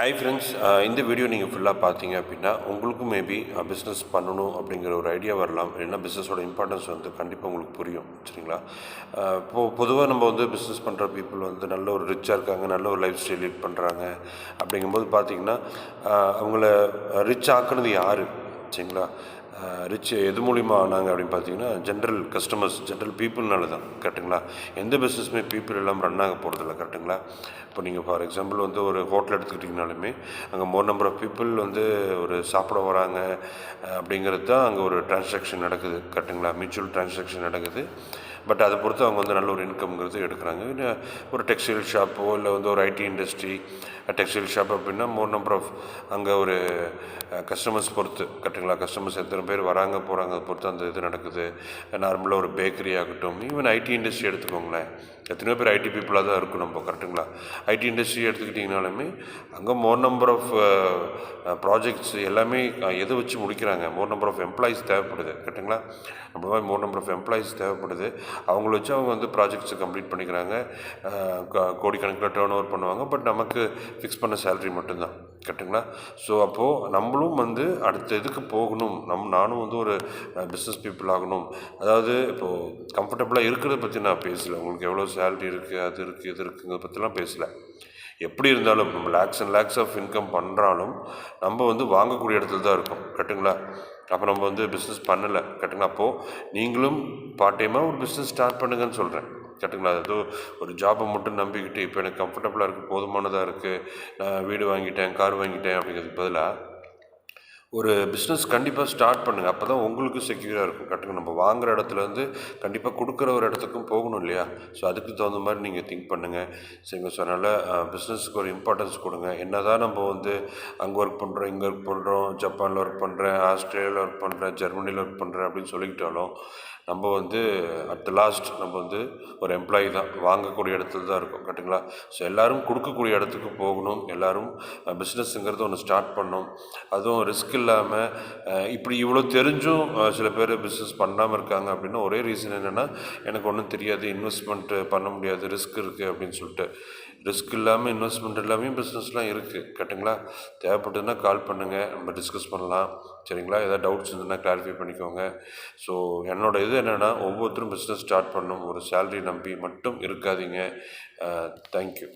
Hi friends uh, இந்த video நீங்கள் ஃபுல்லாக பார்த்தீங்க அப்படின்னா உங்களுக்கும் மேபி பிஸ்னஸ் uh, பண்ணணும் அப்படிங்கிற ஒரு ஐடியா வரலாம். இல்லைன்னா பிஸ்னஸோட இம்பார்ட்டன்ஸ் வந்து கண்டிப்பாக உங்களுக்கு புரியும் சரிங்களா? Uh, இப்போது பொதுவாக நம்ம வந்து பிஸ்னஸ் பண்ணுற பீப்புள் வந்து நல்ல ஒரு ரிச்சாக இருக்காங்க நல்ல ஒரு லைஃப் ஸ்டைல் லீட் பண்ணுறாங்க அப்படிங்கும்போது பார்த்தீங்கன்னா அவங்கள ரிச் ஆக்குனது யார் சரிங்களா? ரிச் எது மூலிமா ஆனாங்க அப்படின்னு பார்த்தீங்கன்னா ஜென்ரல் கஸ்டமர்ஸ் ஜென்ரல் பீப்புள்னால தான் கரெக்டுங்களா எந்த பிஸ்னஸுமே பீப்புள் எல்லாம் ரன் ஆக போகிறதில்ல கரெக்டுங்களா இப்போ நீங்கள் ஃபார் எக்ஸாம்பிள் வந்து ஒரு ஹோட்டல் எடுத்துக்கிட்டிங்கனாலுமே அங்கே மோர் நம்பர் ஆஃப் பீப்புள் வந்து ஒரு சாப்பிட வராங்க அப்படிங்கிறது தான் அங்கே ஒரு டிரான்சாக்ஷன் நடக்குது கரெக்டுங்களா மியூச்சுவல் டிரான்சாக்ஷன் நடக்குது. பட் அதை பொறுத்து அவங்க வந்து நல்ல ஒரு இன்கம்ங்கிறது எடுக்கிறாங்க. ஒரு டெக்ஸ்டைல் ஷாப்போ இல்லை வந்து ஒரு ஐடி இண்டஸ்ட்ரி டெக்ஸ்டைல் ஷாப் அப்படின்னா மோர் நம்பர் ஆஃப் அங்கே ஒரு கஸ்டமர்ஸ் பொறுத்து கரெக்டுங்களா கஸ்டமர்ஸ் எத்தனை பேர் வராங்க போகிறாங்க அதை பொறுத்து அந்த இது நடக்குது. நார்மலாக ஒரு பேக்கரி ஆகட்டும் ஈவன் ஐடி இண்டஸ்ட்ரி எடுத்துக்கோங்களேன். எத்தனையோ பேர் ஐடி பீப்புளாக தான் இருக்கும் நம்ம கரெக்டுங்களா ஐடி இண்டஸ்ட்ரி எடுத்துக்கிட்டிங்கனாலுமே அங்கே மோர் நம்பர் ஆஃப் ப்ராஜெக்ட்ஸ் எல்லாமே எதை வச்சு முடிக்கிறாங்க? மோர் நம்பர் ஆஃப் எம்ப்ளாயீஸ் தேவைப்படுது கரெக்டுங்களா அப்படி மாதிரி மோர் நம்பர் ஆஃப் எம்ப்ளாயீஸ் தேவைப்படுது. அவங்கள வச்சு அவங்க வந்து ப்ராஜெக்ட்ஸை கம்ப்ளீட் பண்ணிக்கிறாங்க. கோடிக்கணக்கில் டேர்ன் ஓவர் பண்ணுவாங்க. பட் நமக்கு ஃபிக்ஸ் பண்ண சேலரி மட்டும்தான். கரெக்டுங்களா ஸோ அப்போது நம்மளும் வந்து அடுத்த இதுக்கு போகணும். நம் நானும் வந்து ஒரு பிஸ்னஸ் பீப்புள் ஆகணும். அதாவது இப்போது கம்ஃபர்டபுளாக இருக்கிறத பற்றி நான் பேசலை. உங்களுக்கு எவ்வளோ சேலரி இருக்குது அது இருக்குது இது இருக்குங்கிறத பற்றிலாம் பேசலை. எப்படி இருந்தாலும் நம்ம lakhs and lakhs of income பண்ணுறாலும் நம்ம வந்து வாங்கக்கூடிய இடத்துல தான் இருக்கோம். கரெக்டுங்களா அப்போ நம்ம வந்து பிஸ்னஸ் பண்ணலை. கரெக்டுங்களா அப்போது நீங்களும் பார்ட் டைமாக ஒரு பிஸ்னஸ் ஸ்டார்ட் பண்ணுங்கன்னு சொல்கிறேன் கரெக்டுங்களா அது ஏதோ ஒரு ஜாபை மட்டும் நம்பிக்கிட்டு இப்போ எனக்கு கம்ஃபர்டபுளாக இருக்குது போதுமானதாக இருக்குது நான் வீடு வாங்கிட்டேன் கார் வாங்கிட்டேன் அப்படிங்கிறதுக்கு பதிலாக ஒரு பிஸ்னஸ் கண்டிப்பாக ஸ்டார்ட் பண்ணுங்கள் அப்போ தான் உங்களுக்கு செக்யூராக இருக்கும். கரெக்டுங்க நம்ம வாங்குகிற இடத்துலேருந்து கண்டிப்பாக கொடுக்குற ஒரு இடத்துக்கும் போகணும் இல்லையா? ஸோ அதுக்கு தகுந்த மாதிரி நீங்கள் திங்க் பண்ணுங்கள் சரிங்க ஸோ அதனால் பிஸ்னஸுக்கு ஒரு இம்பார்ட்டன்ஸ் கொடுங்க. என்ன தான் நம்ம வந்து அங்கே ஒர்க் பண்ணுறோம் இங்கே ஒர்க் பண்ணுறோம் ஜப்பானில் ஒர்க் பண்ணுறேன் ஆஸ்திரேலியாவில் ஒர்க் பண்ணுறேன் ஜெர்மனியில் ஒர்க் பண்ணுறேன் அப்படின்னு சொல்லிக்கிட்டாலும் நம்ம வந்து அட் த லாஸ்ட் நம்ம வந்து ஒரு எம்ப்ளாயி தான். வாங்கக்கூடிய இடத்துல தான் இருக்கும். கரெக்டுங்களா ஸோ எல்லாரும் கொடுக்கக்கூடிய இடத்துக்கு போகணும். எல்லாரும் பிஸ்னஸ்ங்கிறது ஒன்று ஸ்டார்ட் பண்ணணும். அதுவும் ரிஸ்க் இல்லாமல் இப்படி இவ்வளோ தெரிஞ்சும் சில பேர் பிஸ்னஸ் பண்ணாமல் இருக்காங்க அப்படின்னா ஒரே ரீசன் என்னென்னா எனக்கு ஒன்றும் தெரியாது இன்வெஸ்ட்மெண்ட் பண்ண முடியாது ரிஸ்க் இருக்குது அப்படின்னு சொல்லிட்டு. ரிஸ்க் இல்லாமல் இன்வெஸ்ட்மெண்ட் இல்லாமல் பிஸ்னஸ்லாம் இருக்குது கரெக்டுங்களா தேவைப்பட்டதுன்னா கால் பண்ணுங்கள் நம்ம டிஸ்கஸ் பண்ணலாம். சரிங்களா? ஏதாவது டவுட்ஸ் இருந்ததுன்னா கிளாரிஃபை பண்ணிக்கோங்க. ஸோ என்னோட இது என்னென்னா ஒவ்வொருத்தரும் பிஸ்னஸ் ஸ்டார்ட் பண்ணணும் ஒரு சேலரி நம்பி மட்டும் இருக்காதீங்க. தேங்க்யூ